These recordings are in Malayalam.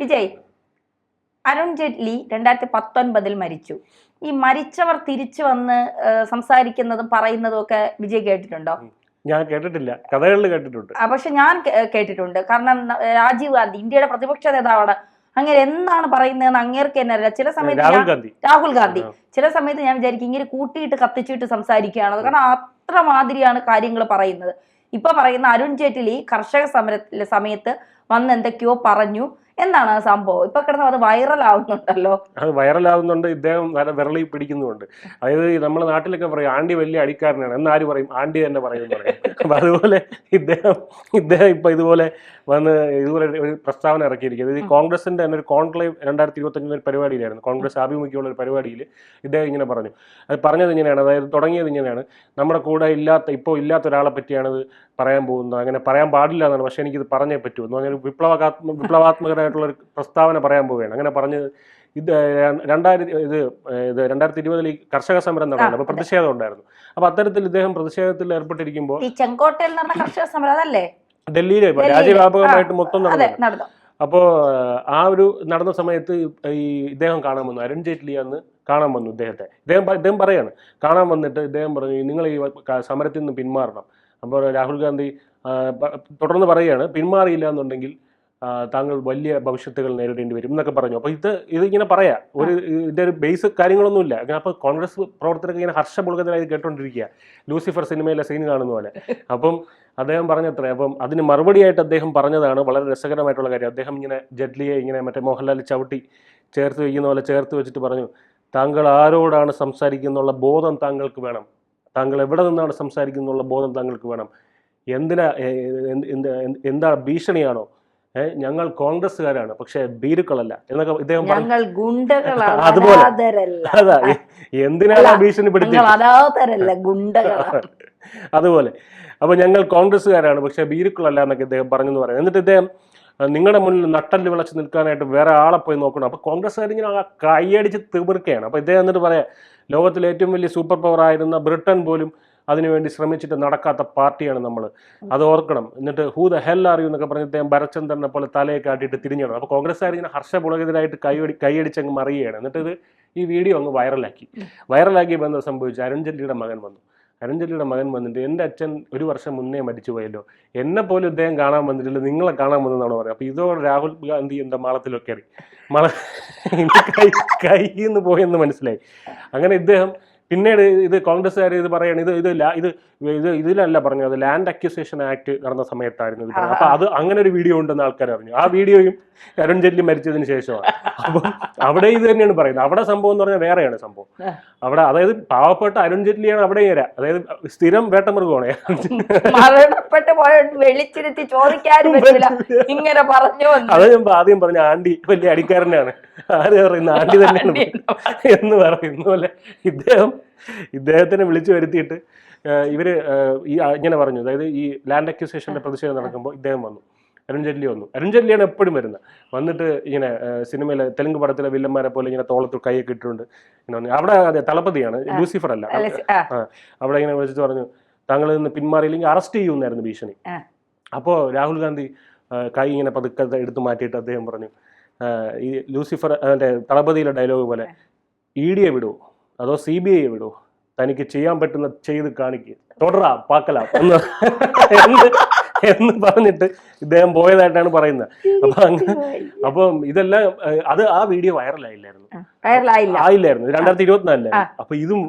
വിജയ് അരുൺ ജെയ്റ്റ്ലി രണ്ടായിരത്തി പത്തൊൻപതിൽ മരിച്ചു. ഈ മരിച്ചവർ തിരിച്ചു വന്ന് സംസാരിക്കുന്നതും പറയുന്നതും ഒക്കെ വിജയ് കേട്ടിട്ടുണ്ടോ? ഞാൻ കേട്ടിട്ടില്ല. കഥകളിൽ കേട്ടിട്ടുണ്ട്. പക്ഷെ ഞാൻ കേട്ടിട്ടുണ്ട്. കാരണം രാജീവ് ഗാന്ധി ഇന്ത്യയുടെ പ്രതിപക്ഷ നേതാവാണ്. അങ്ങനെ എന്താണ് പറയുന്നതെന്ന് അങ്ങേർക്ക് തന്നെ അറിയില്ല. ചില സമയത്ത് രാഹുൽ ഗാന്ധി. ചില സമയത്ത് ഞാൻ വിചാരിക്കും ഇങ്ങനെ കൂട്ടിയിട്ട് കത്തിച്ചിട്ട് സംസാരിക്കുകയാണ് കാരണം അത്ര മാതിരിയാണ് കാര്യങ്ങൾ പറയുന്നത്. ഇപ്പൊ പറയുന്ന അരുൺ ജെയ്റ്റ്ലി കർഷക സമരത്തിലെ സമയത്ത് വന്ന് എന്തൊക്കെയോ പറഞ്ഞു. എന്താണ് സംഭവം? ഇപ്പൊ കിടന്ന് അത് വൈറൽ ആവുന്നുണ്ടല്ലോ അത് വൈറൽ ആവുന്നുണ്ട് ഇദ്ദേഹം വിരളി പിടിക്കുന്നുണ്ട് അതായത് നമ്മുടെ നാട്ടിലൊക്കെ പറയും ആണ്ടി വലിയ അടിക്കാരനാണ്. എന്നാര് പറയും? ആണ്ടി തന്നെ പറയും പറയും. അപ്പൊ അതുപോലെ ഇദ്ദേഹം ഇദ്ദേഹം ഇപ്പൊ ഇതുപോലെ വന്ന് ഇതുപോലെ ഒരു പ്രസ്താവന ഇറക്കിയിരിക്കുന്നത് ഈ കോൺഗ്രസിന്റെ തന്നെ ഒരു കോൺക്ലേവ് രണ്ടായിരത്തി ഇരുപത്തഞ്ചിന് ഒരു പരിപാടിയിലായിരുന്നു. കോൺഗ്രസ് ആഭിമുഖ്യമുള്ള ഒരു പരിപാടിയിൽ ഇദ്ദേഹം ഇങ്ങനെ പറഞ്ഞു. അത് പറഞ്ഞത് ഇങ്ങനെയാണ്. അതായത് തുടങ്ങിയത് ഇങ്ങനെയാണ്. നമ്മുടെ കൂടെ ഇല്ലാത്ത ഇപ്പോൾ ഇല്ലാത്ത ഒരാളെ പറ്റിയാണ് ഇത് പറയാൻ പോകുന്നത്. അങ്ങനെ പറയാൻ പാടില്ല എന്നാണ്. പക്ഷേ എനിക്കിത് പറഞ്ഞേ പറ്റൂ എന്ന് പറഞ്ഞാൽ വിപ്ലവകാത്മ വിപ്ലവാത്മകമായിട്ടുള്ള ഒരു പ്രസ്താവന പറയാൻ പോവുകയാണ്. അങ്ങനെ പറഞ്ഞത് ഇത് രണ്ടായിരത്തി ഇത് ഇത് രണ്ടായിരത്തി ഇരുപതിൽ ഈ കർഷക സമരം നടന്നു അപ്പൊ പ്രതിഷേധം ഉണ്ടായിരുന്നു. അപ്പൊ അത്തരത്തിൽ ഇദ്ദേഹം പ്രതിഷേധത്തിൽ ഏർപ്പെട്ടിരിക്കുമ്പോൾ ഈ ചെങ്കോട്ടയിൽ നടന്ന കർഷക സമരം അതല്ലേ? ഡൽഹിയിൽ ഡൽഹിയിൽ. രാജ്യവ്യാപകമായിട്ട് മൊത്തം നടന്നു. അപ്പോ അപ്പോൾ ആ ഒരു നടന്ന സമയത്ത് ഈ ഇദ്ദേഹം കാണാൻ വന്നു. അരുൺ ജെയ്റ്റ്ലി അന്ന് കാണാൻ വന്നു ഇദ്ദേഹത്തെ. ഇദ്ദേഹം ഇദ്ദേഹം പറയാണ് കാണാൻ വന്നിട്ട് ഇദ്ദേഹം പറഞ്ഞു നിങ്ങൾ ഈ സമരത്തിൽ നിന്ന് പിന്മാറണം. അപ്പോൾ രാഹുൽ ഗാന്ധി തുടർന്ന് പറയുകയാണ് പിന്മാറിയില്ല എന്നുണ്ടെങ്കിൽ താങ്കൾ വലിയ ഭവിഷ്യത്തുകൾ നേരിടേണ്ടി വരും എന്നൊക്കെ പറഞ്ഞു. അപ്പോൾ ഇത് ഇതിങ്ങനെ പറയാ. ഒരു ഇതിന്റെ ഒരു ബേസ് കാര്യങ്ങളൊന്നുമില്ല. അപ്പോൾ കോൺഗ്രസ് പ്രവർത്തകർക്ക് ഇങ്ങനെ ഹർഷപുളകത്തിലായി കേട്ടോണ്ടിരിക്കുക ലൂസിഫർ സിനിമയിലെ സീൻ കാണുന്ന പോലെ. അപ്പം അദ്ദേഹം പറഞ്ഞത്ര അപ്പം അതിന് മറുപടിയായിട്ട് അദ്ദേഹം പറഞ്ഞതാണ് വളരെ രസകരമായിട്ടുള്ള കാര്യം. അദ്ദേഹം ഇങ്ങനെ ജഡ്ലിയെ ഇങ്ങനെ മറ്റേ മോഹൻലാൽ ചവിട്ടി ചേർത്ത് വയ്ക്കുന്ന പോലെ ചേർത്ത് വെച്ചിട്ട് പറഞ്ഞു താങ്കൾ ആരോടാണ് സംസാരിക്കുന്നുള്ള ബോധം താങ്കൾക്ക് വേണം. താങ്കൾ എവിടെ നിന്നാണ് സംസാരിക്കുന്നുള്ള ബോധം താങ്കൾക്ക് വേണം. എന്തിനാ എന്ത്- ഭീഷണിയാണോ ഞങ്ങൾ കോൺഗ്രസ്സുകാരാണ് പക്ഷെ ഭീരുക്കളല്ല എന്നൊക്കെ ഇദ്ദേഹം ഞങ്ങൾ ഗുണ്ടകളാണ് അതുപോലെ. എന്തിനാണ് ഭീഷണി അനാഥരല്ല ഗുണ്ടകളാണ്. അതുപോലെ. അപ്പൊ ഞങ്ങൾ കോൺഗ്രസ്സുകാരാണ് പക്ഷെ ബീരുക്കളല്ല എന്നൊക്കെ ഇദ്ദേഹം പറഞ്ഞു എന്ന് പറയാം. എന്നിട്ട് ഇദ്ദേഹം നിങ്ങളുടെ മുന്നിൽ നട്ടൽ വിളച്ച് നിൽക്കാനായിട്ട് വേറെ ആളെ പോയി നോക്കണം. അപ്പൊ കോൺഗ്രസ്സുകാർ ഇങ്ങനെ ആ കൈയടിച്ച് തീർക്കുകയാണ് അപ്പൊ ഇദ്ദേഹം എന്നിട്ട് പറയാം ലോകത്തിലെ ഏറ്റവും വലിയ സൂപ്പർ പവർ ആയിരുന്ന ബ്രിട്ടൻ പോലും അതിനുവേണ്ടി ശ്രമിച്ചിട്ട് നടക്കാത്ത പാർട്ടിയാണ് നമ്മൾ. അത് ഓർക്കണം. എന്നിട്ട് who the hell are you എന്നൊക്കെ പറഞ്ഞ് അദ്ദേഹം ഭരചന്ദ്രനെ പോലെ തലയെ കാട്ടിയിട്ട് തിരിഞ്ഞിടണം അപ്പോൾ കോൺഗ്രസ്സുകാർ ഇങ്ങനെ ഹർഷപുളകിതരായിട്ട് കൈയടി കൈയടിച്ച് അങ്ങ് മറിയുകയാണ്. എന്നിട്ട് ഇത് ഈ വീഡിയോ അങ്ങ് വൈറലാക്കി. വൈറലാക്കിയപ്പോൾ ബന്ധം സംഭവിച്ചു അരുൺ ജെയ്റ്റ്ലിയുടെ മകൻ വന്നു. അരുൺ ജെയ്റ്റ്ലിയുടെ മകൻ വന്നിട്ട് എന്റെ അച്ഛൻ ഒരു വർഷം മുന്നേ മരിച്ചു പോയല്ലോ എന്നെ പോലും ഇദ്ദേഹം കാണാൻ വന്നിട്ടില്ല. നിങ്ങളെ കാണാൻ വന്നതാണ് പറയുന്നത് അപ്പോൾ ഇതോടെ രാഹുൽ ഗാന്ധി എന്താ മാളത്തിലൊക്കെ മള കൈ കൈ കൈന്ന് പോയെന്ന് മനസ്സിലായി. അങ്ങനെ ഇദ്ദേഹം പിന്നീട് ഇത് കോൺഗ്രസ്സുകാർ ഇത് പറയാണ് ഇത് ഇത് ഇത് ഇത് ഇതിലല്ല പറഞ്ഞത് ലാൻഡ് അക്യൂസേഷൻ ആക്ട് നടന്ന സമയത്തായിരുന്നു ഇത്. അപ്പൊ അത് അങ്ങനെ ഒരു വീഡിയോ ഉണ്ടെന്ന് ആൾക്കാർ അറിഞ്ഞു. ആ വീഡിയോയും അരുൺ ജെയ്റ്റ്ലി മരിച്ചതിന് ശേഷമാണ്. അപ്പം അവിടെ ഇത് തന്നെയാണ് പറയുന്നത്. അവിടെ സംഭവം എന്ന് പറഞ്ഞാൽ വേറെയാണ് സംഭവം. അവിടെ അതായത് പാവപ്പെട്ട അരുൺ ജെയ്റ്റ്ലിയാണ് അവിടെ വരാ അതായത് സ്ഥിരം വേട്ടമൃഗമാണ്. മൃഗമാണ് വിളിച്ചിരുത്തി ചോദിക്കാനും ഇങ്ങനെ പറഞ്ഞു. അത് ഞാൻ ആദ്യം പറഞ്ഞു ആണ്ടി വലിയ അടിക്കാരനാണ്. ആര് പറയുന്ന? ആണ്ടി തന്നെയാണ് എന്ന് പറയുന്നു പോലെ ഇദ്ദേഹം ഇദ്ദേഹത്തിനെ വിളിച്ചു വരുത്തിയിട്ട് ഇവർ ഈ ഇങ്ങനെ പറഞ്ഞു. അതായത് ഈ ലാൻഡ് അക്യൂസേഷന്റെ പ്രതിഷേധം നടക്കുമ്പോൾ ഇദ്ദേഹം വന്നു. അരുൺ ജെയ്റ്റ്ലി വന്നു. അരുൺ ജെയ്റ്റ്ലിയാണ് എപ്പോഴും വരുന്നത്. വന്നിട്ട് ഇങ്ങനെ സിനിമയിലെ തെലുങ്ക് പടത്തിലെ വില്ലന്മാരെ പോലെ ഇങ്ങനെ തോളത്ത് കൈയൊക്കെ ഇട്ടിട്ടുണ്ട്. ഇങ്ങനെ വന്നു. അവിടെ അതെ തളപതിയാണ്. ലൂസിഫർ അല്ല. അവിടെ ഇങ്ങനെ വിളിച്ചിട്ട് പറഞ്ഞു താങ്കൾ നിന്ന് പിന്മാറിയില്ലെങ്കിൽ അറസ്റ്റ് ചെയ്യുമെന്നായിരുന്നു ഭീഷണി. അപ്പോൾ രാഹുൽ ഗാന്ധി കൈ ഇങ്ങനെ പതുക്കെ എടുത്തു മാറ്റിയിട്ട് അദ്ദേഹം പറഞ്ഞു ഈ ലൂസിഫർ അതിന്റെ തളപതിയിലെ ഡയലോഗ് പോലെ ഇ ഡിയെ വിടുവോ അതോ സി ബി ഐ വിടോ? തനിക്ക് ചെയ്യാൻ പറ്റുന്ന ചെയ്ത് കാണിക്കുക തുടരാ പാക്കലാ. എന്ന് എന്ന് പറഞ്ഞിട്ട് ഇദ്ദേഹം പോയതായിട്ടാണ് പറയുന്നത്. അപ്പൊ അങ്ങനെ അപ്പം ഇതെല്ലാം അത് ആ വീഡിയോ വൈറലായില്ലായിരുന്നു. വൈറലായില്ല. ആയില്ലായിരുന്നു. രണ്ടായിരത്തി ഇരുപത്തിനാലിൽ. അപ്പൊ ഇതും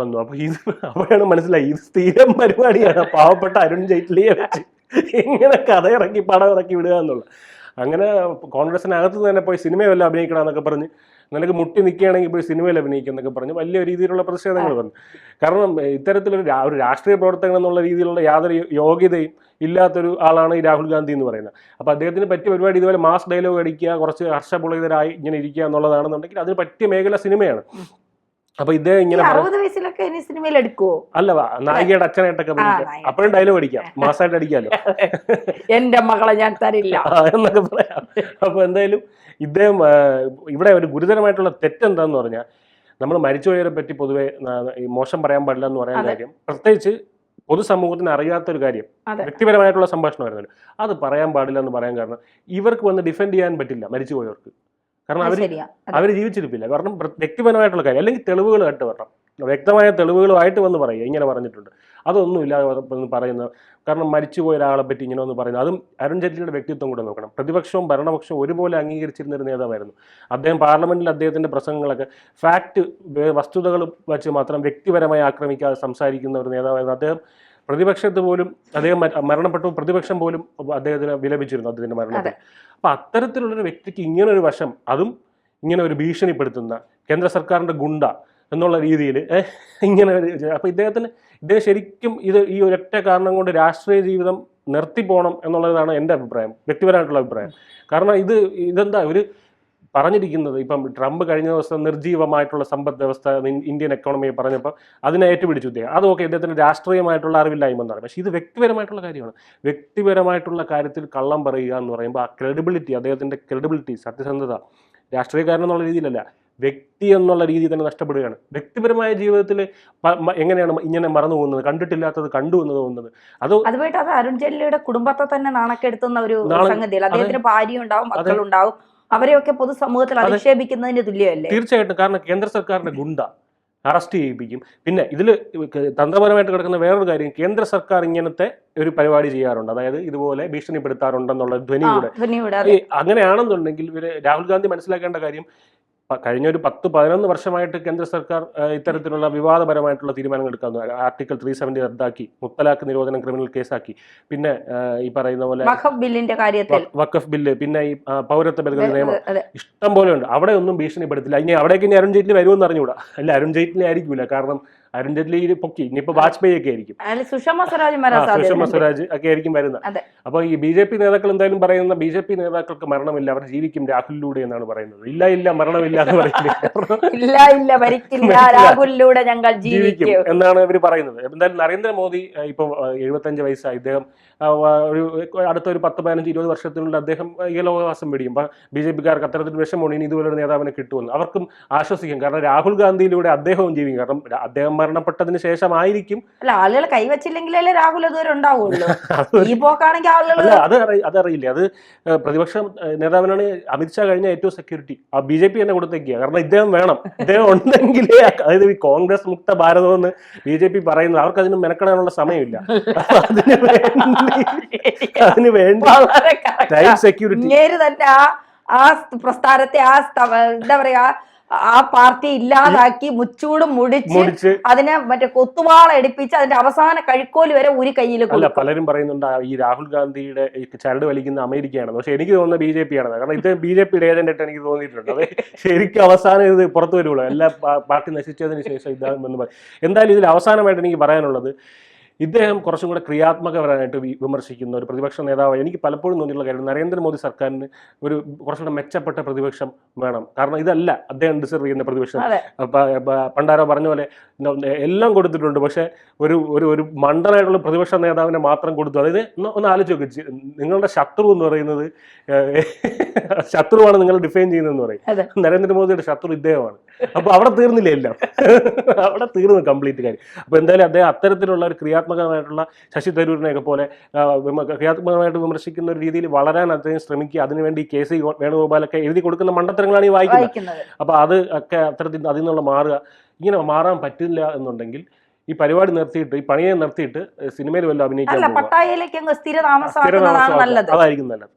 വന്നു. അപ്പൊ ഇത് അപ്പോഴാണ് മനസ്സിലായി. ഇത് സ്ഥിരം പരിപാടിയാണ്. പാവപ്പെട്ട അരുൺ ജെയ്റ്റ്ലിയെ വെച്ച് ഇങ്ങനെ കഥ ഇറക്കി പടം ഇറക്കി വിടുക എന്നുള്ളത്. അങ്ങനെ കോൺഗ്രസിനകത്ത് തന്നെ പോയി സിനിമ വല്ല അഭിനയിക്കണം എന്നൊക്കെ പറഞ്ഞ് നിനക്ക് മുട്ടി നിൽക്കുകയാണെങ്കിൽ ഇപ്പോൾ സിനിമയിൽ അഭിനയിക്കും എന്നൊക്കെ പറഞ്ഞ് വലിയ രീതിയിലുള്ള പ്രതിഷേധങ്ങൾ വന്നു. കാരണം ഇത്തരത്തിലൊരു ഒരു രാഷ്ട്രീയ പ്രവർത്തകൻ എന്നുള്ള രീതിയിലുള്ള യാതൊരു യോഗ്യതയും ഇല്ലാത്തൊരു ആളാണ് ഈ രാഹുൽ ഗാന്ധി എന്ന് പറയുന്നത്. അപ്പോൾ അദ്ദേഹത്തിന് പറ്റിയ പരിപാടി ഇതുപോലെ മാസ് ഡയലോഗ് അടിക്കുക കുറച്ച് ഹർഷപുളിതരായി ഇങ്ങനെ ഇരിക്കുക എന്നുള്ളതാണെന്നുണ്ടെങ്കിൽ അതിന് പറ്റിയ മേഖല സിനിമയാണ്. അപ്പൊ ഇദ്ദേഹം ഇങ്ങനെ അറുപത് വയസ്സിലൊക്കെ ഇനി സിനിമയിൽ എടുക്കുവോ? അല്ല നായികയുടെ അച്ഛനായിട്ടൊക്കെ അപ്പഴും. ഡയലോഗ് അടിക്കാം. മാസമായിട്ട് അടിക്കാലോ. എന്റെ മകളെ ഞാൻ തരില്ല. എന്നൊക്കെ പറയാം. അപ്പൊ എന്തായാലും ഇദ്ദേഹം ഇവിടെ ഒരു ഗുരുതരമായിട്ടുള്ള തെറ്റെന്താന്ന് പറഞ്ഞാൽ നമ്മൾ മരിച്ചുപോയവരെ പറ്റി പൊതുവെ മോശം പറയാൻ പാടില്ല എന്ന് പറയാൻ. കാര്യം പ്രത്യേകിച്ച് പൊതുസമൂഹത്തിന് അറിയാത്ത ഒരു കാര്യം. വ്യക്തിപരമായിട്ടുള്ള സംഭാഷണമായിരുന്നല്ലോ അത് പറയാൻ പാടില്ല എന്ന് പറയാൻ കാരണം ഇവർക്ക് വന്ന് ഡിഫെൻഡ് ചെയ്യാൻ പറ്റില്ല മരിച്ചുപോയവർക്ക്. കാരണം അവർ അവർ അവർ ജീവിച്ചിരിപ്പില്ല. കാരണം പ്ര- വ്യക്തിപരമായിട്ടുള്ള കാര്യം അല്ലെങ്കിൽ തെളിവുകളായിട്ട് വരണം. വ്യക്തമായ തെളിവുകളുമായിട്ട് വന്ന് പറയുക ഇങ്ങനെ പറഞ്ഞിട്ടുണ്ട്. അതൊന്നും എന്ന് പറയുന്നത് കാരണം മരിച്ചുപോയ ഒരാളെ പറ്റി ഇങ്ങനെ ഒന്ന് പറയുന്നത് അതും അരുൺ ജെയ്റ്റ്ലിയുടെ വ്യക്തിത്വം കൂടെ നോക്കണം. പ്രതിപക്ഷവും ഭരണപക്ഷവും ഒരുപോലെ അംഗീകരിച്ചിരുന്ന ഒരു നേതാവായിരുന്നു. അദ്ദേഹം പാർലമെന്റിൽ അദ്ദേഹത്തിന്റെ പ്രസംഗങ്ങളൊക്കെ ഫാക്ട് വസ്തുതകൾ വെച്ച് മാത്രം വ്യക്തിപരമായി ആക്രമിക്കാതെ സംസാരിക്കുന്ന ഒരു നേതാവായിരുന്നു അദ്ദേഹം. പ്രതിപക്ഷത്ത് പോലും അദ്ദേഹം മര- മരണപ്പെട്ടു. പ്രതിപക്ഷം പോലും അദ്ദേഹത്തിന് വിലപിച്ചിരുന്നു അദ്ദേഹത്തിന്റെ മരണത്തിൽ അപ്പൊ അത്തരത്തിലുള്ളൊരു വ്യക്തിക്ക് ഇങ്ങനെ ഒരു വശം അതും ഇങ്ങനെ ഒരു ഭീഷണിപ്പെടുത്തുന്ന കേന്ദ്ര സർക്കാരിന്റെ ഗുണ്ട എന്നുള്ള രീതിയിൽ ഇങ്ങനെ ഒരു അപ്പൊ ഇദ്ദേഹത്തിന് ഇദ്ദേഹം ശരിക്കും ഇത് ഈ ഒരൊറ്റ കാരണം കൊണ്ട് രാഷ്ട്രീയ ജീവിതം നിർത്തിപ്പോണം എന്നുള്ളതാണ് എന്റെ അഭിപ്രായം വ്യക്തിപരമായിട്ടുള്ള അഭിപ്രായം. കാരണം ഇത് ഇതെന്താ ഒരു പറഞ്ഞിരിക്കുന്നത് ഇപ്പം ട്രംപ് കഴിഞ്ഞ ദിവസം നിർജീവമായിട്ടുള്ള സമ്പദ് വ്യവസ്ഥ ഇന്ത്യൻ എക്കോണമിയെ പറഞ്ഞപ്പോൾ അതിനെ ഏറ്റുപിടിച്ചു ഇദ്ദേഹം. അതൊക്കെ ഇദ്ദേഹത്തിന് രാഷ്ട്രീയമായിട്ടുള്ള അറിവില്ലായ്മ എന്നാണ് പക്ഷേ ഇത് വ്യക്തിപരമായിട്ടുള്ള കാര്യമാണ്. വ്യക്തിപരമായിട്ടുള്ള കാര്യത്തിൽ കള്ളം പറയുക എന്ന് പറയുമ്പോൾ ആ ക്രെഡിബിലിറ്റി അദ്ദേഹത്തിന്റെ ക്രെഡിബിലിറ്റി സത്യസന്ധത രാഷ്ട്രീയക്കാരൻ എന്നുള്ള രീതിയിലല്ല വ്യക്തി എന്നുള്ള രീതിയിൽ തന്നെ നഷ്ടപ്പെടുകയാണ്. വ്യക്തിപരമായ ജീവിതത്തിൽ എങ്ങനെയാണ് ഇങ്ങനെ മറന്നു പോകുന്നത്? കണ്ടിട്ടില്ലാത്തത് കണ്ടു എന്ന് തോന്നുന്നത്. അത് അതുമായിട്ട് അത് അരുൺ ജെല്ലിയുടെ കുടുംബത്തെ തന്നെ നാണക്കെടുത്തുന്ന ഒരു സംഗതിയിൽ അദ്ദേഹത്തിന് ഭാര്യ ഉണ്ടാവും. മക്കളുണ്ടാവും അവരെയൊക്കെ പൊതുസമൂഹത്തിൽ. അധിക്ഷേപിക്കുന്നതിന് തുല്യമല്ലേ? തീർച്ചയായിട്ടും. കാരണം കേന്ദ്ര സർക്കാരിന്റെ ഗുണ്ട അറസ്റ്റ് ചെയ്യിപ്പിക്കും. പിന്നെ ഇതിൽ തന്ത്രപരമായിട്ട് കിടക്കുന്ന വേറൊരു കാര്യം കേന്ദ്ര സർക്കാർ ഇങ്ങനത്തെ ഒരു പരിപാടി ചെയ്യാറുണ്ട്. അതായത് ഇതുപോലെ ഭീഷണിപ്പെടുത്താറുണ്ടെന്നുള്ള ധ്വനിയുടെ അങ്ങനെയാണെന്നുണ്ടെങ്കിൽ ഇവർ രാഹുൽ ഗാന്ധി മനസ്സിലാക്കേണ്ട കാര്യം കഴിഞ്ഞ ഒരു പത്ത് പതിനൊന്ന് വർഷമായിട്ട് കേന്ദ്ര സർക്കാർ ഇത്തരത്തിലുള്ള വിവാദപരമായിട്ടുള്ള തീരുമാനങ്ങൾ എടുക്കാൻ ആർട്ടിക്കിൾ ത്രീ സെവന്റി റദ്ദാക്കി മുത്തലാഖ് നിരോധനം ക്രിമിനൽ കേസാക്കി. പിന്നെ ഈ പറയുന്ന പോലെ വഖഫ് ബില്ലിന്റെ കാര്യത്തിൽ. വഖഫ് ബില്ല് പിന്നെ ഈ പൗരത്വ ഭേദഗതി നിയമം. ഇഷ്ടം പോലെ ഉണ്ട് അവിടെ ഒന്നും ഭീഷണിപ്പെടുത്തില്ല. ഇനി അവിടേക്ക് ഇനി അരുൺ ജെയ്റ്റ്ലി വരുമെന്ന് അറിഞ്ഞുകൂടാ അല്ല അരുൺ ജെയ്റ്റ്ലി ആയിരിക്കില്ല കാരണം അരുൺ ജെയ്റ്റ്ലി ഇത് പൊക്കി. ഇനിയിപ്പോ വാജ്പേയി ഒക്കെ ആയിരിക്കും സുഷമ സ്വരാജ് സുഷമ സ്വരാജ് ഒക്കെ ആയിരിക്കും വരുന്നത്. അപ്പോൾ അപ്പൊ ഈ ബി ജെ പി നേതാക്കൾ എന്തായാലും പറയുന്ന ബി ജെ പി നേതാക്കൾക്ക് മരണമില്ല അവർ ജീവിക്കും രാഹുലിലൂടെ എന്നാണ് പറയുന്നത്. ഇല്ല ഇല്ല മരണമില്ല എന്ന് പറയുന്നത് ഞങ്ങൾ ജീവിക്കും എന്നാണ് ഇവർ പറയുന്നത്. എന്തായാലും നരേന്ദ്രമോദി ആ, ഇപ്പൊ എഴുപത്തഞ്ച് വയസ്സായി. ഇദ്ദേഹം ഒരു അടുത്ത ഒരു പത്ത് പതിനഞ്ച് ഇരുപത് വർഷത്തിനുള്ളിൽ അദ്ദേഹം ഇഹലോകവാസം വെടിയും ബി ജെ പിക്കാർക്ക് അത്തരത്തിൽ വിഷമമാണ് ഇനി ഇതുപോലെ ഒരു നേതാവിനെ കിട്ടുമെന്ന്. അവർക്കും ആശ്വസിക്കും. കാരണം രാഹുൽ ഗാന്ധിയിലൂടെ അദ്ദേഹവും ജീവിക്കും. കാരണം അദ്ദേഹം മരണപ്പെട്ടതിന് ശേഷമായിരിക്കും. അല്ല ആളുകൾ കൈവച്ചില്ലെങ്കിലല്ലേ രാഹുൽ ഇതുവരെ ഉണ്ടാവുള്ളൂ. ഈ പോക്കാണെങ്കിൽ ആളുകൾ അത് അതറിയില്ല അത് പ്രതിപക്ഷ നേതാവിനാണ് അമിത്ഷാ കഴിഞ്ഞ ഏറ്റവും സെക്യൂരിറ്റി ആ ബി ജെ പി തന്നെ കൊടുത്തേക്കുക. കാരണം ഇദ്ദേഹം വേണം. ഇദ്ദേഹം ഉണ്ടെങ്കിലേ അതായത് ഈ കോൺഗ്രസ് മുക്ത ഭാരതം എന്ന് ബി ജെ പി പറയുന്നത് അവർക്ക് അതിന് മെനക്കെടാനുള്ള സമയമില്ല. അതിന് വേണ്ടി അതിന് വേണ്ടി ടൈം സെക്യൂരിറ്റി തന്നെ ആ പ്രസ്ഥാനത്തെ ആ എന്താ പറയാ ആ പാർട്ടി ഇല്ലാതാക്കി മുച്ചൂടും മുടിച്ച് അതിനെ മറ്റേ കൊത്തുവാള എടുപ്പിച്ച് അതിന്റെ അവസാന കഴിക്കോൽ വരെ ഒരു കയ്യിൽ അല്ല പലരും പറയുന്നുണ്ട് ഈ രാഹുൽ ഗാന്ധിയുടെ ചരട് വലിക്കുന്ന അമേരിക്കയാണ്. പക്ഷെ എനിക്ക് തോന്നുന്നത് ബി ജെ പി ആണ് കാരണം ഇത് ബി ജെ പിയുടെ ഏജന്റ് ആയിട്ട് എനിക്ക് തോന്നിയിട്ടുണ്ട്. അത് ശരിക്കും അവസാനം ഇത് പുറത്തു വരുള്ളൂ. എല്ലാ പാർട്ടി നശിച്ചതിന് ശേഷം ഇതാകുമെന്ന് പറയും എന്തായാലും ഇതിൽ അവസാനമായിട്ട് എനിക്ക് പറയാനുള്ളത് ഇദ്ദേഹം കുറച്ചും കൂടെ ക്രിയാത്മകപരമായിട്ട് വിമർശിക്കുന്ന ഒരു പ്രതിപക്ഷ നേതാവ് എനിക്ക് പലപ്പോഴും തോന്നിയിട്ടുള്ള കാര്യം നരേന്ദ്രമോദി സർക്കാരിന് ഒരു കുറച്ചുകൂടെ മെച്ചപ്പെട്ട പ്രതിപക്ഷം വേണം. കാരണം ഇതല്ല അദ്ദേഹം ഡിസർവ് ചെയ്യുന്ന പ്രതിപക്ഷം. പണ്ടാരോ പറഞ്ഞ പോലെ എല്ലാം കൊടുത്തിട്ടുണ്ട്. പക്ഷേ ഒരു ഒരു ഒരു മണ്ടനായിട്ടുള്ള പ്രതിപക്ഷ നേതാവിനെ മാത്രം കൊടുത്തു. അതായത് ഒന്ന് ആലോചിച്ച് നോക്കി. നിങ്ങളുടെ ശത്രു എന്ന് പറയുന്നത് ശത്രുവാണ് നിങ്ങൾ ഡിഫൈൻ ചെയ്യുന്നതെന്ന് പറയും. നരേന്ദ്രമോദിയുടെ ശത്രു ഇദ്ദേഹമാണ്. അപ്പൊ അവിടെ തീർന്നില്ല എല്ലാം. അവിടെ തീർന്നു കംപ്ലീറ്റ് കാര്യം. അപ്പൊ എന്തായാലും അദ്ദേഹം അത്തരത്തിലുള്ള ഒരു ക്രിയാത്മകമായിട്ടുള്ള ശശി തരൂരിനെയൊക്കെ പോലെ ക്രിയാത്മകമായിട്ട് വിമർശിക്കുന്ന ഒരു രീതിയിൽ വളരാൻ അദ്ദേഹം ശ്രമിക്കുക. അതിനുവേണ്ടി കെ സി വേണുഗോപാലൊക്കെ എഴുതി കൊടുക്കുന്ന മണ്ടത്തരങ്ങളാണ് ഈ വായിക്കുന്നത്. അപ്പോൾ അത് ഒക്കെ അത്തരത്തിൽ അതിൽ നിന്നുള്ള മാറുക. ഇങ്ങനെ മാറാൻ പറ്റില്ല എന്നുണ്ടെങ്കിൽ ഈ പരിപാടി നിർത്തിയിട്ട് ഈ പണിയെ നിർത്തിയിട്ട് സിനിമയിൽ വല്ല അഭിനയിക്കാൻ അല്ല പട്ടായയിലേക്ക് അങ്ങ് സ്ഥിര സ്ഥിര നല്ലത്. അതായിരിക്കും നല്ലത്.